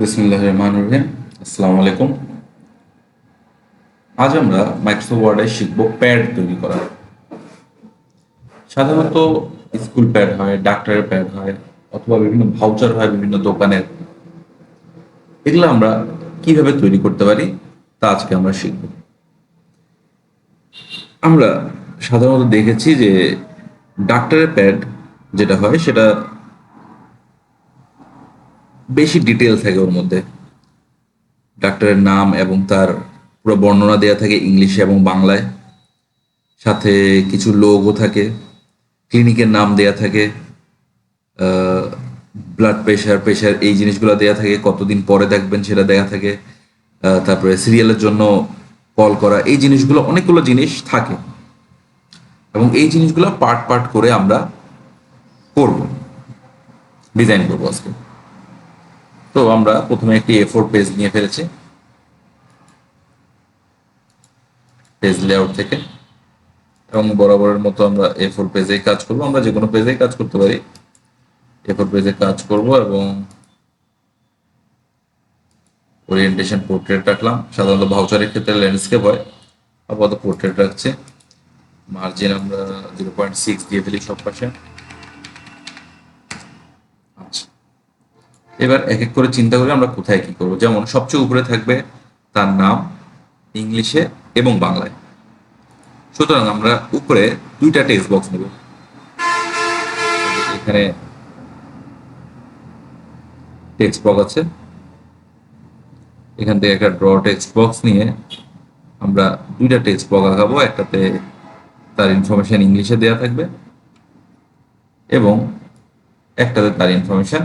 বিসমুল্লাহ রহমান রহিম। আসসালামু আলাইকুম। আজ আমরা মাইক্রোসফট ওয়ার্ডে শিখব প্যাড তৈরি করা। সাধারণত স্কুল প্যাড হয়, ডাক্তারের প্যাড হয়, অথবা বিভিন্ন ভাউচার হয় বিভিন্ন দোকানের। এগুলো আমরা কীভাবে তৈরি করতে পারি তা আজকে আমরা শিখব। আমরা সাধারণত দেখেছি যে ডাক্তারের প্যাড যেটা হয় সেটা বেশি ডিটেল থাকে ওর মধ্যে। ডাক্তারের নাম এবং তার পুরো বর্ণনা দেওয়া থাকে ইংলিশে এবং বাংলায়। সাথে কিছু লোগো থাকে ক্লিনিকের নাম দেয়া থাকে ব্লাড প্রেশার প্রেশার এই জিনিসগুলো দেয়া থাকে, কতদিন পরে দেখবেন সেটা দেয়া থাকে তারপরে সিরিয়ালের জন্য কল করা, এই জিনিসগুলো অনেকগুলো জিনিস থাকে। এবং এই জিনিসগুলো পার্ট পার্ট করে আমরা করব ডিজাইন করব আজকে। তো আমরা প্রথমে একটি এ পেজ নিয়ে ফেলেছি। পেজ লেআউট থেকে। এবং বরাবরের মতো আমরা এ ফোর পেজে কাজ করব। আমরা যে কোনো পেজে কাজ করতে পারি। এ পেজে কাজ করব এবং ওরিয়েন্টেশন পোর্ট্রেট রাখলাম। সাধারণত ভাউচারের ক্ষেত্রে ল্যান্ডস্কেপ হয়। আপাতত পোর্ট্রেট রাখছে। মার্জিন আমরা জিরো পয়েন্ট সিক্স দিয়ে ফেলি সব পাশে এবার এক এক করে চিন্তা করে আমরা কোথায় কি করব? যেমন সবচেয়ে উপরে থাকবে তার নাম ইংলিশে এবং বাংলায়। সুতরাং আমরা উপরে দুইটা টেক্সট বক্স নেব। এখানে টেক্সট বক্স আছে। এখান থেকে একটা ড্র টেক্সট বক্স নিয়ে আমরা দুইটা টেক্সট বক্স আঁকাবো। একটাতে তার ইনফরমেশন ইংলিশে দেওয়া থাকবে এবং একটাতে তার ইনফরমেশন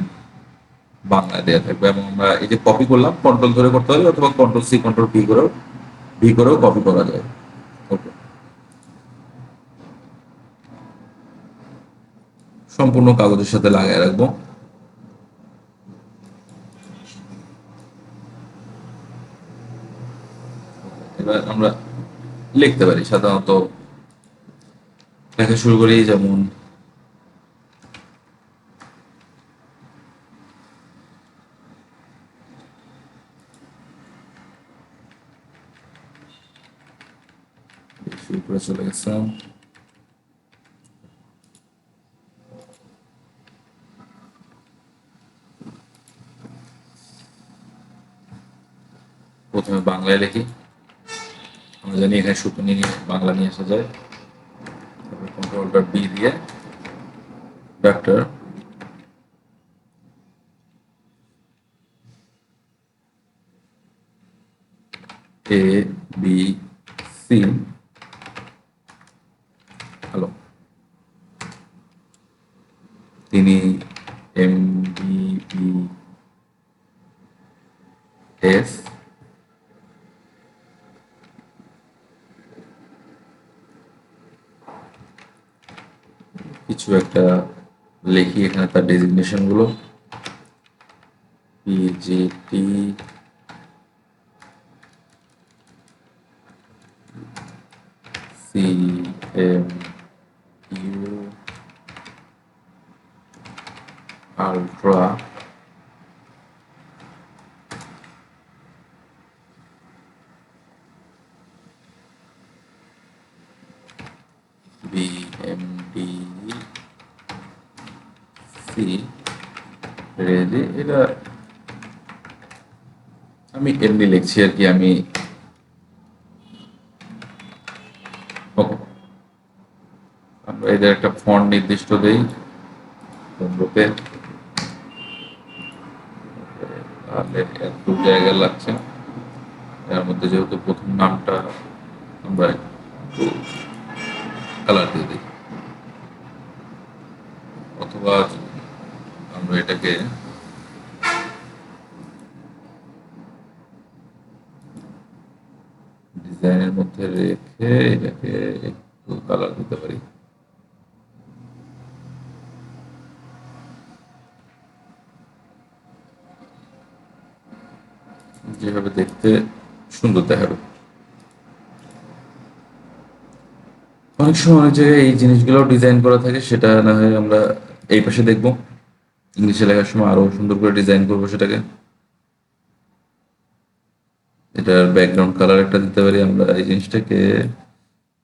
বাংলায় দেওয়া থাকবে এবং আমরা এই যে কপি করলাম কন্ট্রোল ধরে করতে হবে, অথবা কন্ট্রোল সি কন্ট্রোল পি করেও ভি করেও কপি করা যায়। ওকে সম্পূর্ণ কাগজের সাথে লাগিয়ে রাখব। এবার আমরা লিখতে পারি, সাধারণত লেখা শুরু করি যেমন করে চলে গেছিলাম প্রথমে বাংলায় লিখি। আমরা জানি এখানে সুতনি নিয়ে বাংলা নিয়ে আসা যায়। তারপরে কন্ট্রোলটা বি দিয়ে doctor A B C hello তিনি এম বি বি এস কিছু একটা লিখি এখানে তার ডেজিগনেশনগুলো PGT C M U ultra BMD C ready এটা আমি এমনি লিখছি আর কি, আমি আমরা এদের একটা ফন্ট নির্দিষ্ট দেই। বন্ধুকে তাহলে এত জায়গা লাগছে। এর মধ্যে যেহেতু প্রথম নামটা আমরা একটু কালার দিই অথবা আমরা এটাকে ডিজাইনের মধ্যে রেখে এটাকে একটু কালার দিতে পারি যেভাবে দেখতে সুন্দর দেখাবে। অনেক সময় অনেক জায়গায় এই জিনিসগুলো ডিজাইন করা থাকে, সেটা না হয় আমরা এই পাশে দেখব। ইংলিশে লেখার সময় আরও সুন্দর করে ডিজাইন করব সেটাকে। এটার ব্যাকগ্রাউন্ড কালার একটা দিতে পারি, আমরা এই জিনিসটাকে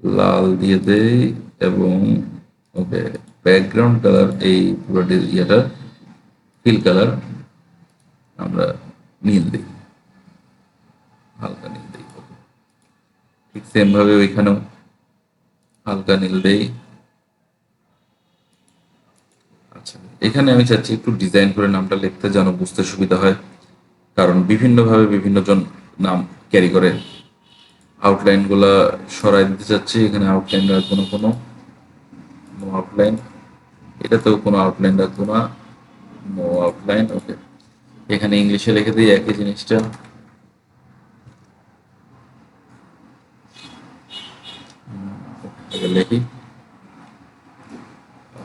লাল দিয়ে দেই এবং, ওকে ব্যাকগ্রাউন্ড কালার এই পুরো ইয়েটার ফিল কালার আমরা নীল দিই। হালকা নীল দিই okay. ঠিক সেম ভাবে ওইখানেও হালকা নীল দেই আচ্ছা এখানে আমি চাচ্ছি একটু ডিজাইন করে নামটা লিখতে যেন বুঝতে সুবিধা হয়। কারণ বিভিন্নভাবে বিভিন্ন জন নাম ক্যারি করে। আউটলাইনগুলা সরাই দিতে চাচ্ছি, এখানে আউটলাইন রাখব না কোনো। নো আউটলাইন এটাতেও কোনো আউটলাইন রাখব না। নো আউটলাইন ওকে এখানে ইংলিশে লিখে দিই একই জিনিসটা। এটা লিখি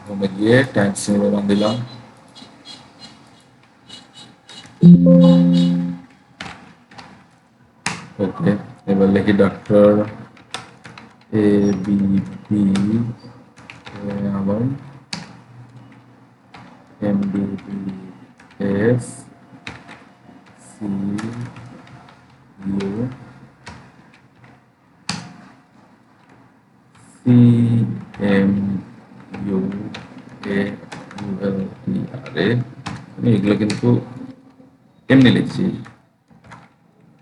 হোমে গিয়ে টাইম সিমিলার দিলাম ওকে এবার লিখি doctor A B P Alam M B B S C U C M U A U L R A আমি এগুলো কিন্তু এমনি লিখছি,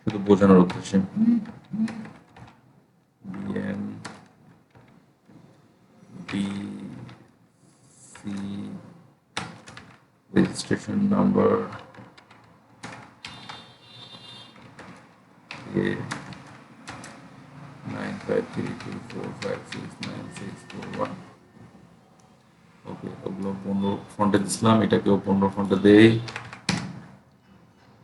শুধু বোঝানোর উদ্দেশ্যে। BM B C registration number A nine five three two four five six nine six four one okay ওগুলো পনেরো ফন্টে দিছিলাম, এটাকেও পনেরো ফন্টে দেই।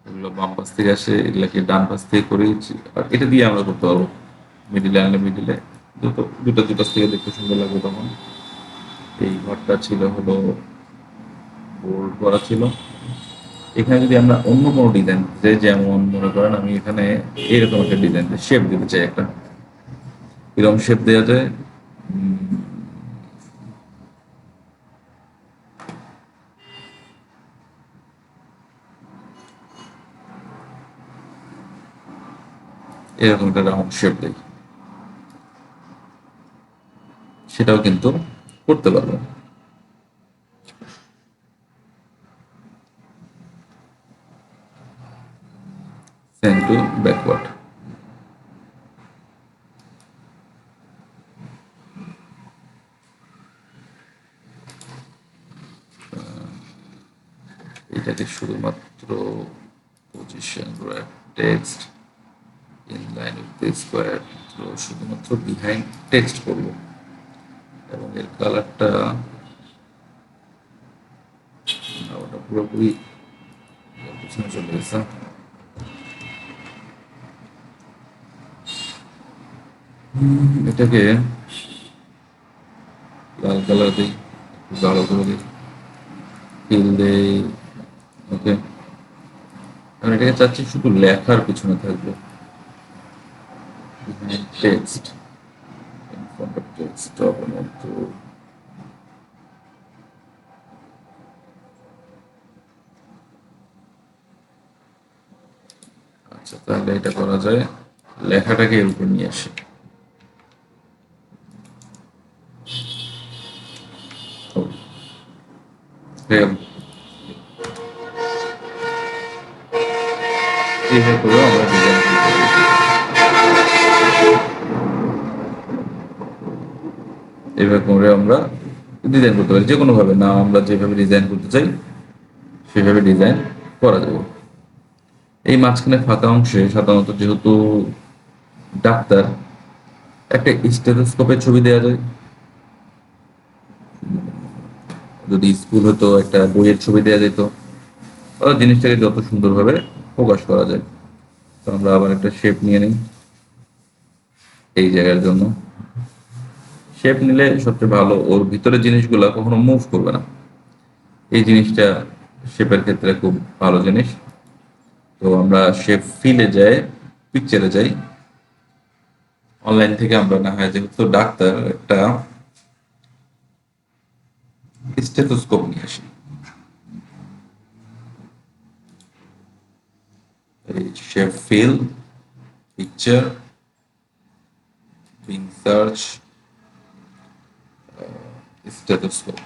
এগুলো বাম পাশ থেকে আসে, এগুলাকে ডান পাশ থেকে করি, আর এটা দিয়ে আমরা করতে পারব। মিডিলে আনলে মিডিলে দুটো দুটো দুটো থেকে দেখতে সুন্দর লাগবে তখন। এই ঘরটা ছিল হলো বোল্ড করা ছিল। এখানে যদি আমরা অন্য কোনো ডিজাইন দিতে যেমন মনে করেন আমি এখানে এরকম একটা ডিজাইন শেপ দিতে চাই একটা। এরকম শেপ দেওয়া যায়? এরকম একটা রাউন্ড শেপ দেই সেটাও কিন্তু করতে পারব সেন্ড টু ব্যাকওয়ার্ড এটাকে শুধুমাত্র position text inline with the square তো শুধুমাত্র বিহাইন্ড টেক্সট করব। এবং এর কালারটা ওটা পুরোপুরি পিছনে চলে গেছে। এটাকে লাল কালার দিই গাঢ় করে দিই। ফিল দেই। ওকে এটাকে চাচ্ছি শুধু লেখার পিছনে থাকবে। Behind text in front of text তখন একটু আচ্ছা তাহলে এটা করা যায়। লেখাটাকে এর উপর নিয়ে আসে। ও, হয়ে গেল। এইভাবে করে আমরা ডিজাইন এইভাবে করে আমরা ডিজাইন করতে পারি। যে কোনো ভাবে না আমরা যেভাবে ডিজাইন করতে চাই, সেভাবে ডিজাইন করা যাবে। এই মাঝখানে ফাঁকা অংশে সাধারণত যেহেতু ডাক্তার, একটা স্টেথোস্কোপের ছবি দেওয়া যায়। যদি স্কুল হতো, একটা বইয়ের ছবি দেওয়া যেত। জিনিসটাকে যত সুন্দরভাবে প্রকাশ করা যায়। তো আমরা আবার একটা শেপ নিয়ে নিই। এই জায়গার জন্য। শেপ নিলে সবচেয়ে ভালো। ওর ভিতরে জিনিসগুলো কখনো মুভ করবে না। এই জিনিসটা শেপের ক্ষেত্রে খুব ভালো জিনিস। তো আমরা শেপ ফিলে যাই পিকচারে যাই। অনলাইন থেকে আমরা না হয় যেহেতু ডাক্তার একটা স্টেথোস্কোপ নিয়ে আসি। Shape fill picture uh, stethoscope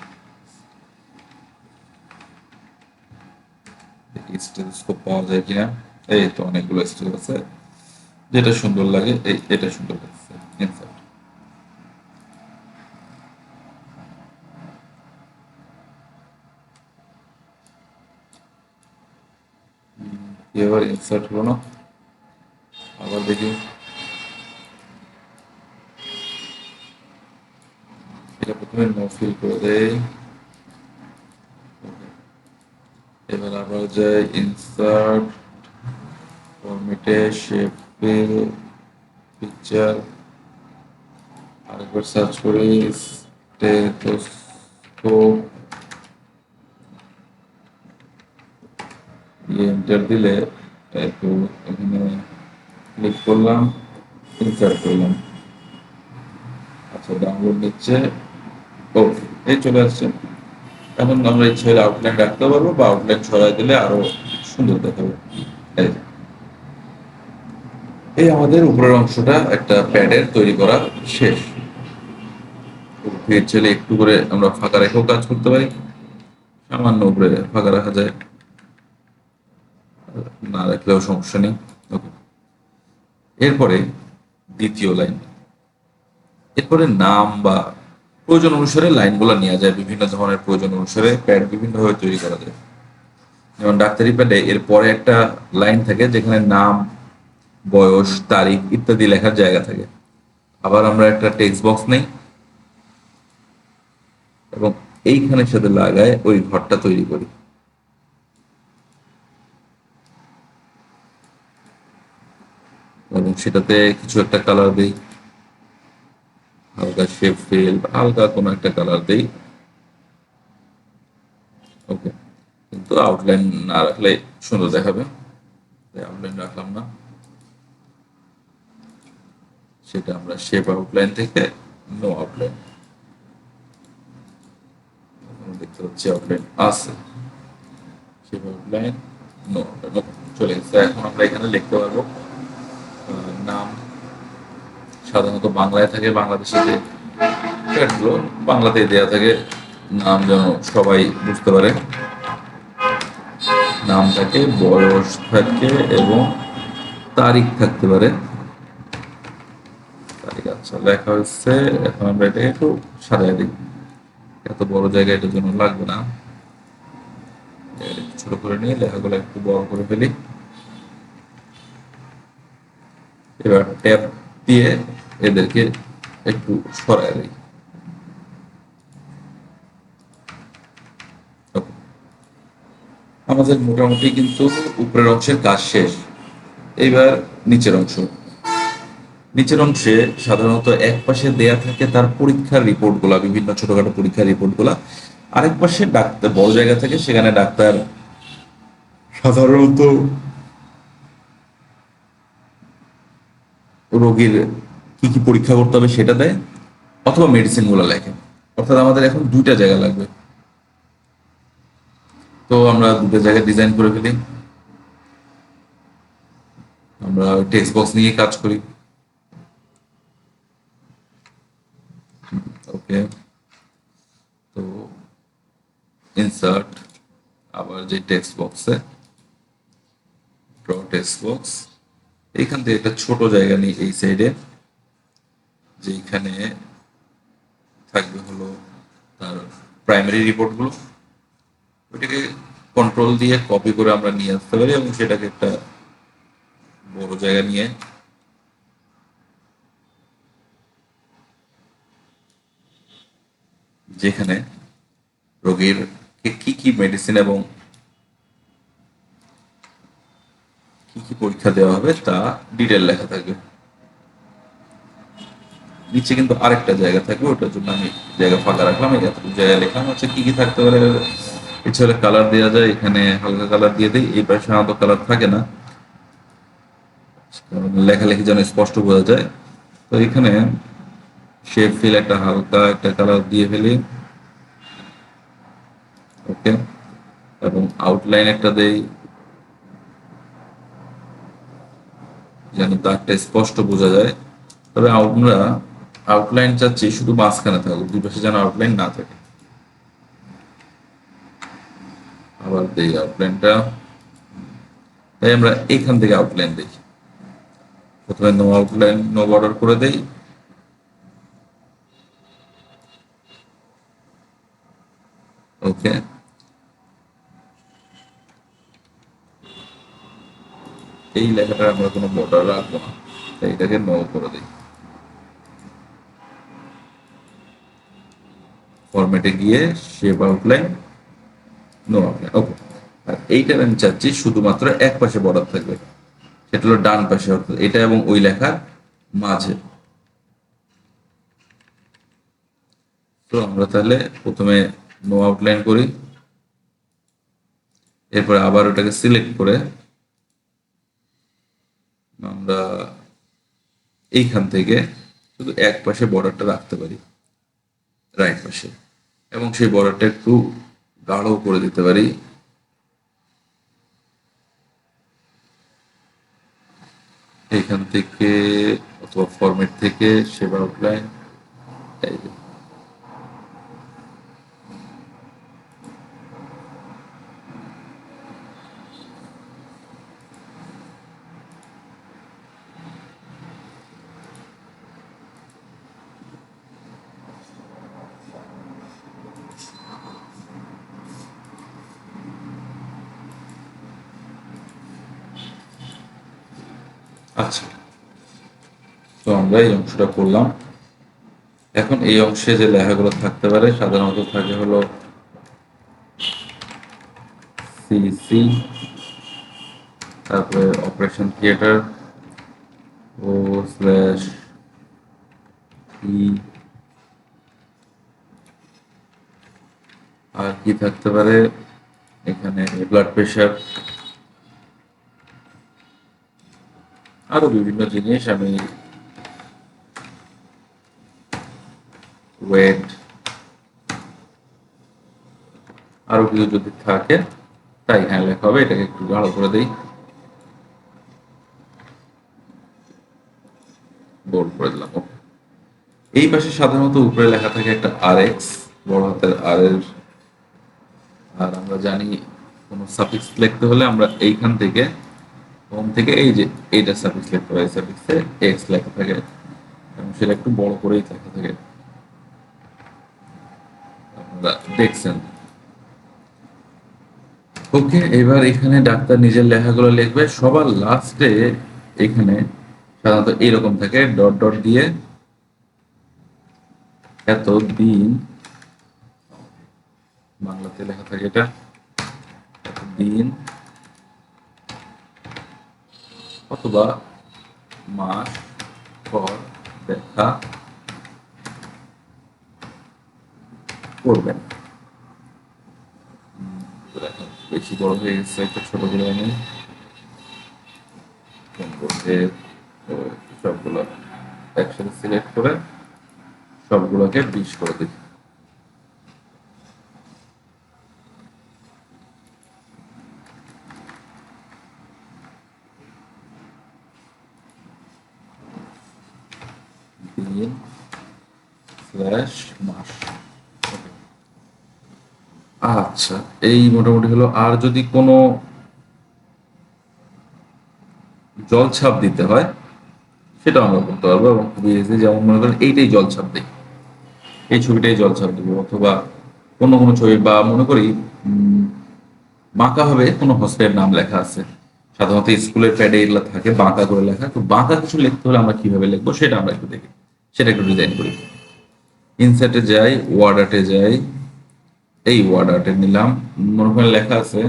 stethoscope পাওয়া যায় কিনা? এই তো অনেকগুলো স্টেপ আছে। যেটা সুন্দর লাগে, এই, এটা সুন্দর লাগছে। ইনসার্ট এবার ইনসার্ট হলো না। আবার দেখি। এটা প্রথমে নো ফিল করে দেয় এবার আবার যাই ইনসার্ট ফরমেটে শেপ ফিল পিকচার আরেকবার সার্চ করি স্টেথোস্কোপ এন্টার দিলে একটু এখানে ক্লিক করলাম ইনসার্ট করলাম আচ্ছা ডাউনলোড নিচ্ছে ও, এই চলে আসছে। এখন আমরা ইচ্ছে হলে আউটলাইন রাখতে পারব বা আউটলাইন সরাই দিলে আরও সুন্দর দেখাবে। এই আমাদের উপরের অংশটা একটা প্যাডের তৈরি করা শেষ। হলে একটু করে আমরা ফাঁকা রেখেও কাজ করতে পারি। সামান্য উপরে ফাঁকা রাখা যায়। না রাখলেও সমস্যা নেই। ওকে। এরপরে দ্বিতীয় লাইন এরপরে নাম বা প্রয়োজন অনুসারে লাইনগুলো নেওয়া যায়, বিভিন্ন ধরনের প্রয়োজন অনুসারে প্যাড বিভিন্নভাবে তৈরি করা যায়। যেমন ডাক্তারি প্যাডে এর পরে একটা লাইন থাকে যেখানে নাম, বয়স, তারিখ ইত্যাদি লেখার জায়গা থাকে। আবার আমরা একটা টেক্সট বক্স নেই এবং এইখানের সাথে লাগায় ওই ঘরটা তৈরি করি। এবং সেটাতে কিছু একটা কালার দেই। হালকা শেপ ফিল হালকা কোনো একটা কালার দেই। ওকে কিন্তু আউটলাইন না রাখলে সুন্দর দেখাবে। আউটলাইন রাখলাম না। সেটা আমরা শেপ আউটলাইন থেকে নো আউটলাইন দেখতে পাচ্ছি আউটলাইন আছে। শেপ আউটলাইন নো চলে গেছে এখন আমরা এখানে লিখতে পারব নাম সাধারণত বাংলায় থাকে, বাংলাদেশে যে প্যাডগুলো বাংলাতেই দেওয়া থাকে। নাম যেন সবাই বুঝতে পারে। নাম থাকে, বয়স থাকে এবং তারিখ থাকতে পারে। তারিখ আচ্ছা লেখা হচ্ছে এখন আমরা এটাকে একটু সাজাই দিই। এত বড় জায়গা এটার জন্য লাগবে না। ছোট করে নিয়ে লেখাগুলো একটু বড় করে ফেলি। এবার ট্যাপ দিয়ে এদেরকে একটু সরাই দিই। আমাদের মোটামুটি কিন্তু উপরের অংশের কাজ শেষ। এইবার নিচের অংশ। নিচের অংশে সাধারণত এক পাশে দেয়া থাকে তার পরীক্ষার রিপোর্টগুলা, বিভিন্ন ছোটখাটো পরীক্ষার রিপোর্টগুলা। আরেক পাশে ডাক্তার, বড় জায়গা থাকে, সেখানে ডাক্তার সাধারণত রোগীর কি কি পরীক্ষা করতে হবে সেটা দেয়, অথবা মেডিসিনগুলো লেখে। অর্থাৎ আমাদের এখন দুইটা জায়গা লাগবে। তো আমরা দুটো জায়গায় ডিজাইন করে ফেলি। আমরা টেক্সট বক্স নিয়ে কাজ করি। ওকে। তো ইনসার্ট আবার যে টেক্সট বক্সে ড্র টেক্সট বক্স এইখান থেকে একটা ছোট জায়গা নিই এই সাইডে যেখানে থাকবে হলো তার প্রাইমারি রিপোর্টগুলো ওইটাকে কন্ট্রোল দিয়ে কপি করে আমরা নিয়ে আসতে পারি এবং সেটাকে একটা বড় জায়গা নিয়ে যেখানে রোগীর কে কি মেডিসিন এবং কি কি পরীক্ষা দেওয়া হবে তা ডিটেল লেখা থাকবে। নিচে কিন্তু আরেকটা জায়গা থাকবে, ওটার জন্য আমি জায়গা ফাঁকা রাখলাম। এতটুকু জায়গায় লিখলাম হচ্ছে কি কি থাকতে পারে? হলে কালার দেওয়া যায়, এখানে হালকা কালার দিয়ে দিই। এই পাশে সাধারণত কালার থাকে না। লেখালেখি যেন স্পষ্ট বোঝা যায়। তো এখানে শেপ ফিল একটা হালকা একটা কালার দিয়ে ফেলি। ওকে এবং আউটলাইন একটা দেই। যেন দাগটা স্পষ্ট বোঝা যায়। তবে আমরা আউটলাইন চাচ্ছি, শুধু মাঝখানে থাকুক, দুই পাশে যেন আউটলাইন না থাকে। আবার দেই আউটলাইনটা তাই আমরা এখান থেকে আউটলাইন দিই। প্রথমে নো আউটলাইন নো বর্ডার করে দেই। ওকে এই লেখাটা আমরা কোনো বর্ডার রাখব না। তাই এটাকে নো করে দিই। ফরম্যাটে গিয়ে shape outline no outline okay আর এইটার আমি চাচ্ছি শুধুমাত্র এক পাশে বর্ডার থাকবে। সেটা হলো ডান পাশে, অর্থাৎ এটা এবং ওই লেখার মাঝে। তো আমরা তাহলে প্রথমে নো আউটলাইন করি। এরপরে আবার ওটাকে সিলেক্ট করে আমরা এইখান থেকে শুধু এক পাশে বর্ডারটা রাখতে পারি। রাইট পাশে এবং সেই বর্ডারটা একটু গাঢ় করে দিতে পারি। এখান থেকে অথবা ফর্মেট থেকে সেবা আউটলাইন এই যে। আচ্ছা। তো আমরা এই অংশটা করলাম এখন এই অংশে যে লেখাগুলো থাকতে পারে, সাধারণত থাকে হলো সিসি তারপরে অপারেশন থিয়েটার ও স্ল্যাশ ই আর কি থাকতে পারে? এখানে ব্লাড প্রেশার আরও বিভিন্ন জিনিস, আমি আরও কিছু যদি থাকে, তাই এখানে লেখা হবে, এটাকে একটু গাঢ় করে দেই। বোল্ড করে দিলাম এই পাশে সাধারণত উপরে লেখা থাকে একটা আর এক্স বড় হাতের আর এর, আর আমরা জানি কোনো সাফিক্স লিখতে হলে আমরা এইখান থেকে হোম থেকে এই যে এইটা সাফিক্স লিখতে হয় সাফিক্সে এক্স লেখা থাকে। এবং সেটা একটু বড় করেই লেখা থাকে। দেখছেন। ওকে, এবার এখানে ডাক্তার নিজের লেখাগুলো লিখবে। সবার লাস্টে এখানে সাধারণত এইরকম থাকে ডট ডট দিয়ে এত দিন বাংলাতে লেখা থাকে এটা দিন অথবা মাস, পর দেখা করবেন। বেশি বড় হয়ে গেছে, একটা ছোট করে আমি সবগুলো একসাথে সিলেক্ট করে সবগুলোকে বিশ করে দিই দিন স্ল্যাশ মাস. আচ্ছা এই মোটামুটি হলো। আর যদি কোনো জলছাপ দিতে হয় সেটা আমরা করতে পারব এবং খুবই easy, যেমন মনে করেন এইটাই জলছাপ দিই। এই ছবিটাই জলছাপ দিব অথবা অন্য কোনো ছবি বা মনে করি বাঁকা হবে কোনো হসপিটালের নাম লেখা আছে। সাধারণত স্কুলের প্যাডে এগুলো থাকে বাঁকা করে লেখা। তো বাঁকা কিছু লিখতে হলে আমরা কীভাবে লিখব সেটা আমরা একটু দেখি। সেটা একটু ডিজাইন করি। ইনসার্টে যাই ওয়ার্ড আর্টে যাই, এই ওয়ার্ড আর্টে নিলাম। মনে করেন লেখা আছে,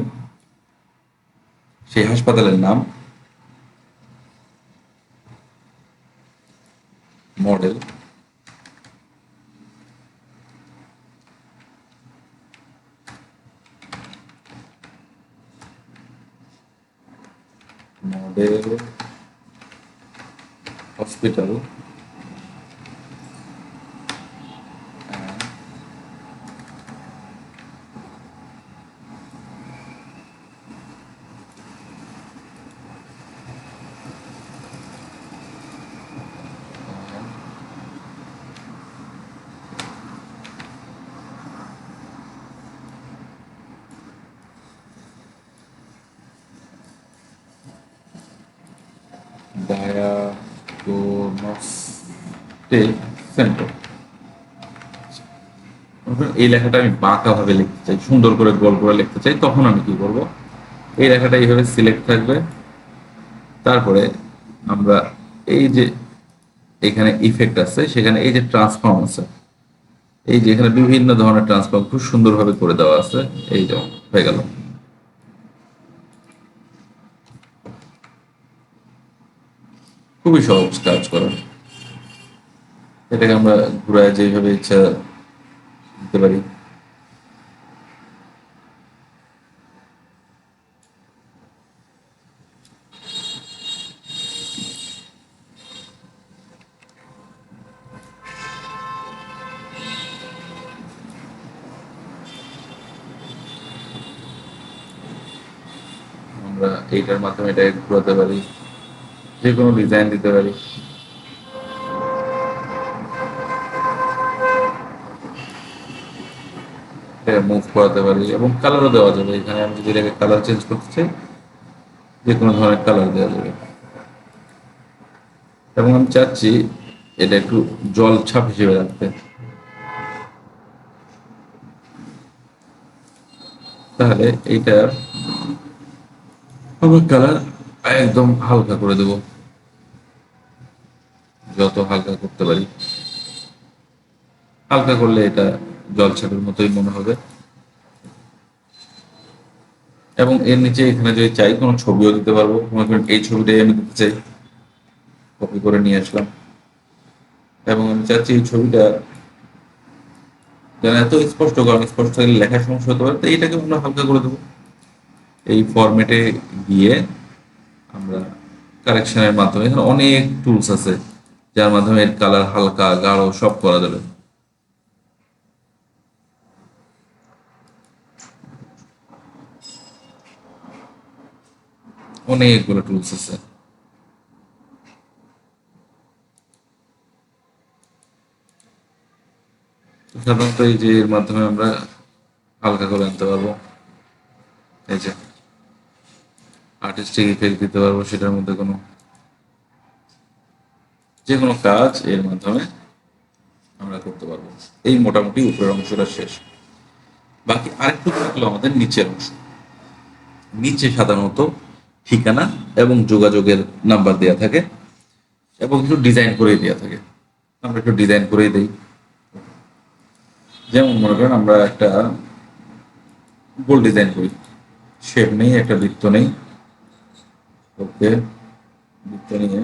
সেই হাসপাতালের নাম। মডেল। মডেল। হসপিটাল। এই লেখাটা আমি বাঁকা ভাবে লিখতে চাই, সুন্দর করে গোল করে লিখতে চাই, তখন আমি কি করব? এই লেখাটা এইভাবে সিলেক্ট থাকবে। তারপরে আমরা এই যে এখানে ইফেক্ট আছে, সেখানে এই যে ট্রান্সফর্ম আছে, এই যে এখানে বিভিন্ন ধরনের ট্রান্সফর্ম খুব সুন্দরভাবে করে দেওয়া আছে, এই যে হয়ে গেল। খুবই সহজ কাজ করা। এটাকে আমরা ঘুরায় যেভাবে ইচ্ছা দিতে পারি। আমরা এইটার মাধ্যমে এটা ঘুরাতে পারি যে কোনো ডিজাইন দিতে পারি। মুভ করাতে পারি এবং কালারও দেওয়া যাবে। এখানে আমি যদি এটাকে কালার চেঞ্জ করতে চাই যে কোনো ধরনের কালার দেওয়া যাবে। এবং আমি চাচ্ছি এটা একটু জল ছাপ হিসেবে রাখতে। তাহলে এইটার আমরা কালার একদম হালকা করে দেব। যত হালকা করতে পারি। হালকা করলে এটা জল ছাপের মতোই মনে হবে। এবং এর নিচে এখানে যদি চাই, কোনো ছবিও দিতে পারব। এই ছবিটাই আমি দিতে চাই। কপি করে নিয়ে আসলাম। এবং আমি চাচ্ছি এই ছবিটা যেন এত স্পষ্ট, কারণ স্পষ্ট থাকলে লেখার সমস্যা হতে পারে। তো এইটাকে আমরা হালকা করে দেবো। এই ফরম্যাটে গিয়ে আমরা কারেকশনের মাধ্যমে, এখানে অনেক টুলস আছে, যার মাধ্যমে এর কালার হালকা, গাঢ়, সব করা যাবে। অনেকগুলো টুলস আছে। সাধারণত এই যে এর মাধ্যমে আমরা হালকা করে আনতে পারব। এই যে আর্টিস্টিক ইফেক্ট দিতে পারব সেটার মধ্যে কোনো। যে কোনো কাজ এর মাধ্যমে আমরা করতে পারব। এই মোটামুটি উপরের অংশটা শেষ। বাকি আরেকটু থাকল আমাদের নিচের অংশ। নিচে সাধারণত ঠিকানা এবং যোগাযোগের নাম্বার দেওয়া থাকে এবং একটু ডিজাইন করেই দেওয়া থাকে। আমরা একটু ডিজাইন করেই দিই। যেমন মনে করেন আমরা একটা গোল ডিজাইন করি। শেপ নেই, একটা বৃত্ত নেই। ওকে, বৃত্ত নিয়ে।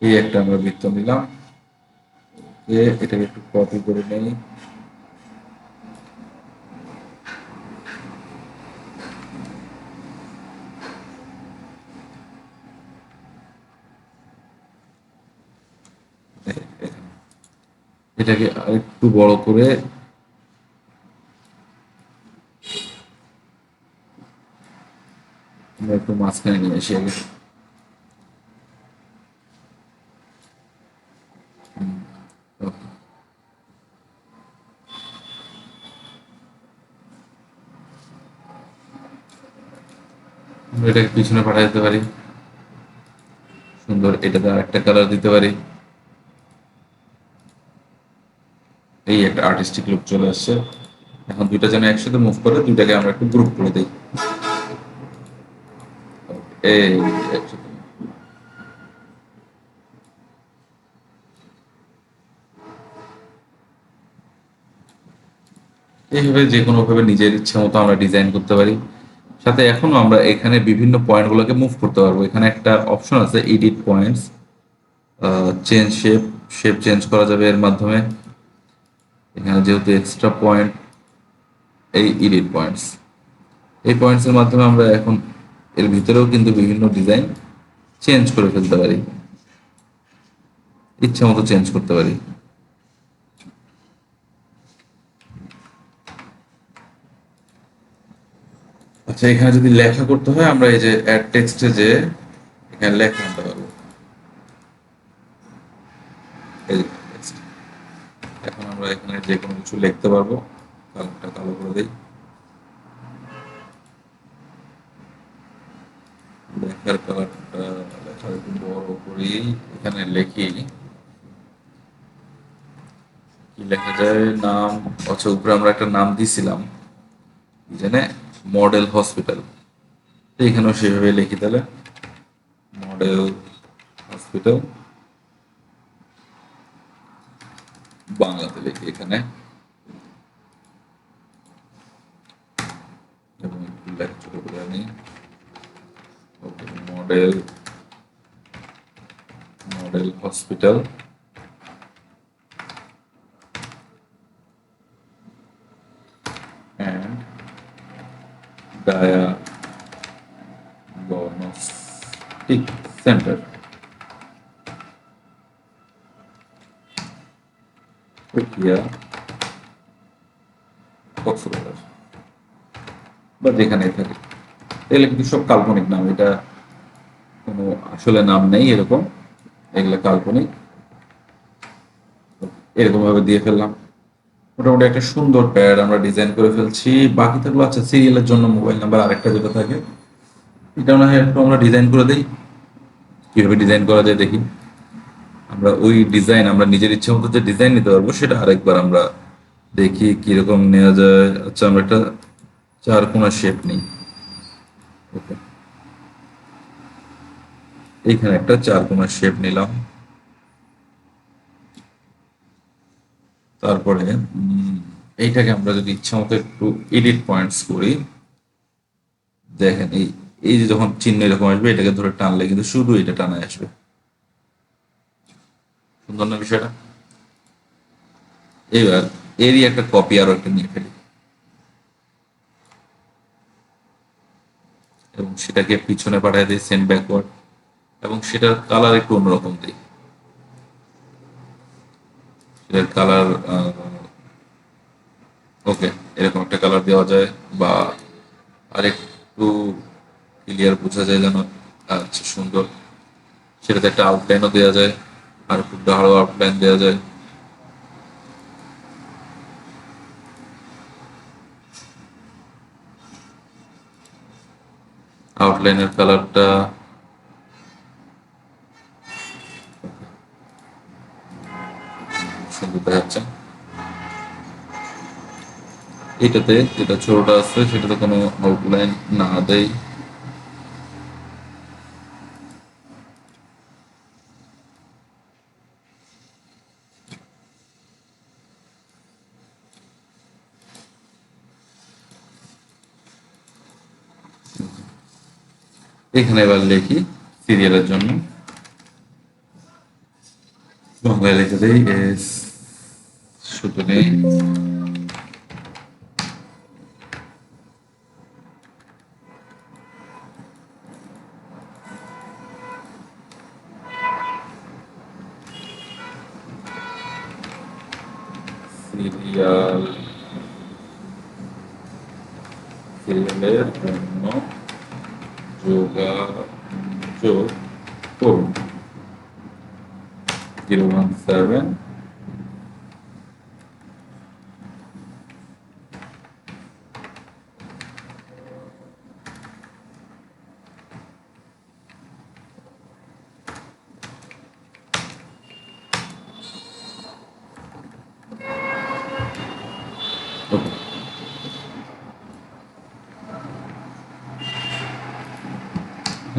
এই একটা আমরা বৃত্ত নিলাম। এটাকে একটু কপি করে নেই। এটাকে আরেকটু বড় করে আমরা একটু মাঝখানে নিয়ে আসি এটাকে পিছনে পাঠিয়ে দিতে পারি। সুন্দর এটাতে আরেকটা কালার দিতে পারি। এই একটা আর্টিস্টিক লুক চলে আসছে। এখন দুইটা যেন একসাথে মুভ করে, দুইটাকে আমরা একটু গ্রুপ করে দিই। এইভাবে যে কোনো ভাবে নিজের ইচ্ছা মতো আমরা ডিজাইন করতে পারি। সাথে এখনও আমরা এখানে বিভিন্ন পয়েন্টগুলোকে মুভ করতে পারব। এখানে একটা অপশন আছে edit points change shape shape change করা যাবে এর মাধ্যমে। এখানে যেহেতু এক্সট্রা পয়েন্ট এই এডিট পয়েন্টস এই পয়েন্টসের মাধ্যমে আমরা এখন এর ভিতরেও কিন্তু বিভিন্ন ডিজাইন চেঞ্জ করে ফেলতে পারি। ইচ্ছা মতো চেঞ্জ করতে পারি। আচ্ছা এখানে যদি লেখা করতে হয়, আমরা এই যে অ্যাড টেক্সটে যে এখানে লেখা আনতে পারব। এখন আমরা এখানে যে কোনো কিছু লিখতে পারব। কালারটা কালো করে দিই। লেখার কালারটা লেখার একটু বড় করি। এখানে লেখি। কি লেখা যায়? নাম। আচ্ছা উপরে আমরা একটা নাম দিছিলাম। জানে? Model hospital. এখানেও সেভাবে লিখি তাহলে। Model hospital. বাংলাতে লিখি এখানে। এবং লেখা ছোট model model hospital. Diagnostic center. Cox's Bazar বা যেখানে থাকে। এগুলো কিন্তু সব কাল্পনিক নাম। এটা কোনো আসলে নাম নেই এরকম। এগুলো কাল্পনিক। এরকম ভাবে দিয়ে ফেললাম। মোটামুটি একটা সুন্দর প্যাড আমরা ডিজাইন করে ফেলছি। বাকি থাকল আচ্ছা সিরিয়ালের জন্য মোবাইল নাম্বার আরেকটা যেটা থাকে, এটা না হয় একটু আমরা ডিজাইন করে দিই। কীভাবে ডিজাইন করা যায় দেখি। আমরা ওই ডিজাইন আমরা নিজের ইচ্ছে মতো যে ডিজাইন নিতে পারব, সেটা আরেকবার আমরা দেখি কীরকম নেওয়া যায়। আচ্ছা আমরা একটা চার কোনা শেপ নিই। ওকে এইখানে একটা চার কোনা শেপ নিলাম। তারপরে এইটাকে আমরা যদি ইচ্ছা মতো একটু এডিট পয়েন্টস করি, দেখেন এই এই যে যখন চিহ্ন এরকম আসবে, এটাকে ধরে টানলে কিন্তু শুধু এটা টানা আসবে। সুন্দর না বিষয়টা? এবার, এরই একটা কপি আরও একটা নিয়ে ফেলি। এবং সেটাকে পিছনে পাঠিয়ে দিই সেন্ড ব্যাকওয়ার্ড এবং সেটার কালার একটু অন্যরকম দিই। এর কালার ওকে এরকম একটা কালার দেওয়া যায় বা আরেকটু ক্লিয়ার বোঝা যায় যেন আচ্ছা সুন্দর। সেটাতে একটা আউটলাইনও দেওয়া যায়, আর একটু গাঢ় আউটলাইন দেওয়া যায়। আউটলাইনের কালারটা সুন্দর দেখাচ্ছে এটাতে যেটা ছোটটা আছে, সেটাতে কোনো আউটলাইন না দেয় এখানে এবার লিখি সিরিয়ালের জন্য। লিখে দেই শুধু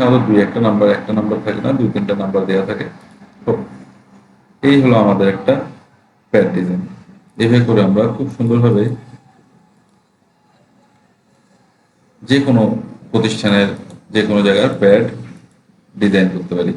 আমাদের দুই একটা নাম্বার একটা নাম্বার থাকে না, দুই তিনটা নাম্বার দেওয়া থাকে। তো এই হলো আমাদের একটা প্যাড ডিজাইন এভাবে করে আমরা খুব সুন্দরভাবে যে কোনো প্রতিষ্ঠানের যে কোনো জায়গার প্যাড ডিজাইন করতে পারি।